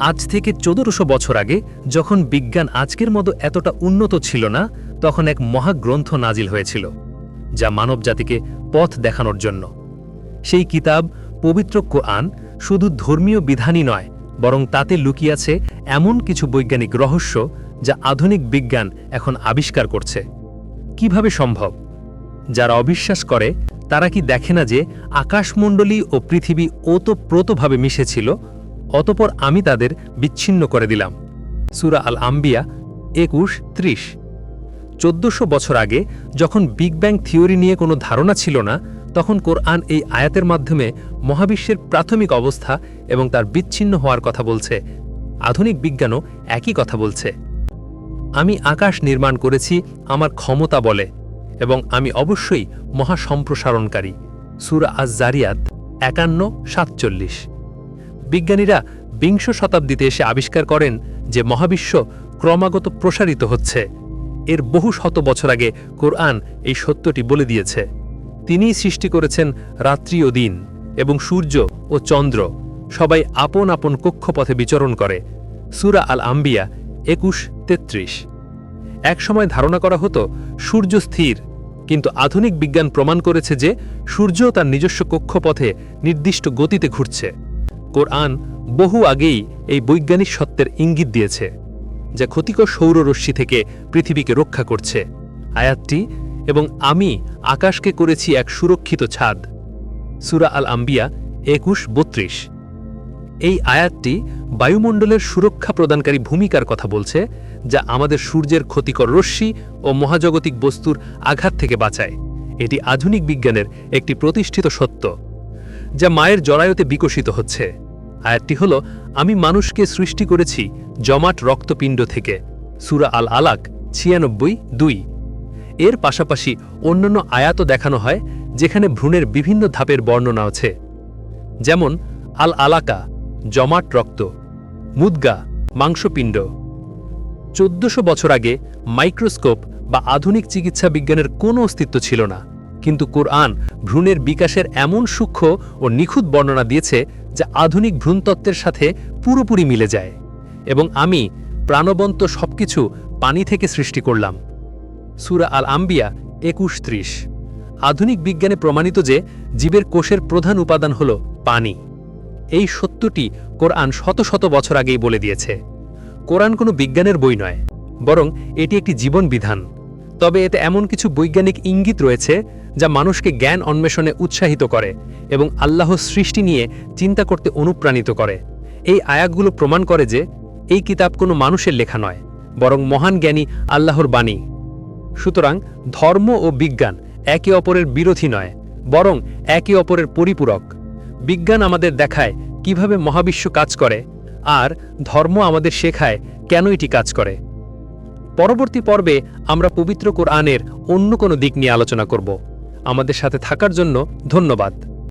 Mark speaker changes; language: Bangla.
Speaker 1: আজ থেকে চোদ্দশো বছর আগে যখন বিজ্ঞান আজকের মতো এতটা উন্নত ছিল না, তখন এক মহাগ্রন্থ নাজিল হয়েছিল, যা মানবজাতিকে পথ দেখানোর জন্য। সেই কিতাব, পবিত্র কোরআন, শুধু ধর্মীয় বিধানই নয়, বরং তাতে লুকিয়াছে এমন কিছু বৈজ্ঞানিক রহস্য যা আধুনিক বিজ্ঞান এখন আবিষ্কার করছে। কীভাবে সম্ভব? যারা অবিশ্বাস করে, তারা কি দেখে না যে আকাশমণ্ডলী ও পৃথিবী ওতপ্রোতভাবে মিশেছিল? অতপর আমি তাদের বিচ্ছিন্ন করে দিলাম। সুরা আল আম্বিয়া একুশ, ত্রিশ। চোদ্দশো বছর আগে যখন বিগ ব্যাং থিওরি নিয়ে কোনো ধারণা ছিল না, তখন কোরআন এই আয়াতের মাধ্যমে মহাবিশ্বের প্রাথমিক অবস্থা এবং তার বিচ্ছিন্ন হওয়ার কথা বলছে। আধুনিক বিজ্ঞানও একই কথা বলছে। আমি আকাশ নির্মাণ করেছি, আমার ক্ষমতা বলে, এবং আমি অবশ্যই মহাসম্প্রসারণকারী। সুরা আজ জারিয়াত একান্ন, সাতচল্লিশ। বিজ্ঞানীরা বিংশ শতাব্দীতে এসে আবিষ্কার করেন যে মহাবিশ্ব ক্রমাগত প্রসারিত হচ্ছে। এর বহু শত বছর আগে কোরআন এই সত্যটি বলে দিয়েছে। তিনিই সৃষ্টি করেছেন রাত্রি ও দিন এবং সূর্য ও চন্দ্র। সবাই আপন আপন কক্ষপথে বিচরণ করে। সুরা আল আম্বিয়া একুশ তেত্রিশ। একসময় ধারণা করা হতো, সূর্য স্থির, কিন্তু আধুনিক বিজ্ঞান প্রমাণ করেছে যে সূর্য তার নিজস্ব কক্ষপথে নির্দিষ্ট গতিতে ঘুরছে। কোরআন বহু আগেই এই বৈজ্ঞানিক সত্যের ইঙ্গিত দিয়েছে, যা ক্ষতিকর সৌররশ্মি থেকে পৃথিবীকে রক্ষা করছে। আয়াতটি, এবং আমি আকাশকে করেছি এক সুরক্ষিত ছাদ। সুরা আল আম্বিয়া একুশ, বত্রিশ। এই আয়াতটি বায়ুমণ্ডলের সুরক্ষা প্রদানকারী ভূমিকার কথা বলছে, যা আমাদের সূর্যের ক্ষতিকর রশ্মি ও মহাজাগতিক বস্তুর আঘাত থেকে বাঁচায়। এটি আধুনিক বিজ্ঞানের একটি প্রতিষ্ঠিত সত্য। যা মায়ের জরায়ুতে বিকশিত হচ্ছে। আয়াতটি হল, আমি মানুষকে সৃষ্টি করেছি জমাট রক্তপিণ্ড থেকে। সুরা আল আলাক ছিয়ানব্বই, দুই। এর পাশাপাশি অন্যান্য আয়াতও দেখানো হয়, যেখানে ভ্রূণের বিভিন্ন ধাপের বর্ণনা আছে। যেমন আল আলাকা জমাট রক্ত। মুদগা, মাংসপিণ্ড। চোদ্দশো বছর আগে মাইক্রোস্কোপ বা আধুনিক চিকিৎসা বিজ্ঞানের কোনো অস্তিত্ব ছিল না। কিন্তু কোরআন ভ্রূণের বিকাশের এমন সূক্ষ্ম ও নিখুঁত বর্ণনা দিয়েছে যা আধুনিক ভ্রূণতত্ত্বের সাথে পুরোপুরি মিলে যায়। এবং আমি প্রাণবন্ত সবকিছু পানি থেকে সৃষ্টি করলাম। সুরা আল আম্বিয়া একুশ ত্রিশ। আধুনিক বিজ্ঞানে প্রমাণিত যে জীবের কোষের প্রধান উপাদান হল পানি। এই সত্যটি কোরআন শত শত বছর আগেই বলে দিয়েছে। কোরআন কোনো বিজ্ঞানের বই নয়, বরং এটি একটি জীবন বিধান। তবে এতে এমন কিছু বৈজ্ঞানিক ইঙ্গিত রয়েছে যা মানুষকে জ্ঞান অন্বেষণে উৎসাহিত করে এবং আল্লাহর সৃষ্টি নিয়ে চিন্তা করতে অনুপ্রাণিত করে। এই আয়াতগুলো প্রমাণ করে যে এই কিতাব কোনো মানুষের লেখা নয়, বরং মহান জ্ঞানী আল্লাহর বাণী। সুতরাং ধর্ম ও বিজ্ঞান একে অপরের বিরোধী নয়, বরং একে অপরের পরিপূরক। বিজ্ঞান আমাদের দেখায় কীভাবে মহাবিশ্ব কাজ করে, আর ধর্ম আমাদের শেখায় কেন এটি কাজ করে। পরবর্তী পর্বে আমরা পবিত্র কোরআনের অন্য কোনো দিক নিয়ে আলোচনা করব। আমাদের সাথে থাকার জন্য ধন্যবাদ।